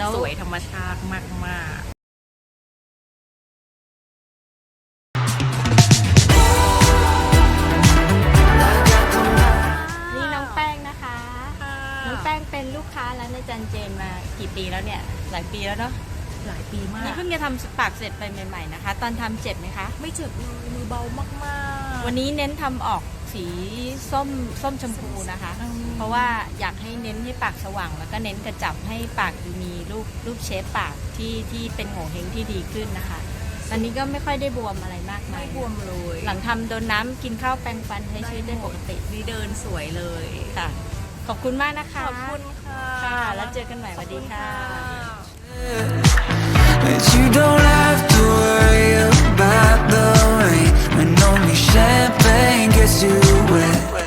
แล้วสวยธรรมชาติมากนี่น้องแป้งนะคะๆน้องแป้งเป็นลูกค้าร้านอาจารย์เจนมากี่ปีแล้วเนี่ย หลายปีแล้วเนาะหลายปีมากนี่เพิ่งจะทำปากเสร็จไปใหม่ๆนะคะ ตอนทำเจ็บไหมคะ ไม่เจ็บเลยมือเบามากๆ วันนี้เน้นทำออก สีส้มส้มชมพูนะคะอืมเพราะว่าอยากให้เน้นให้ปากสว่าง แล้วก็เน้นกระจับให้ปากดูมีรูปรูปเชฟปากที่ที่เป็นโงเฮงที่ดีขึ้นนะคะ ตอนนี้ก็ไม่ค่อยได้บวมอะไรมากมายไม่บวมเลยหลังทำโดนน้ำกินข้าวแปรงฟันใช้ชีวิตได้ปกตินี่เดินสวยเลยค่ะ ขอบคุณมากนะคะ ขอบคุณค่ะค่ะแล้วเจอกันใหม่สวัสดีค่ะ that you don't do it.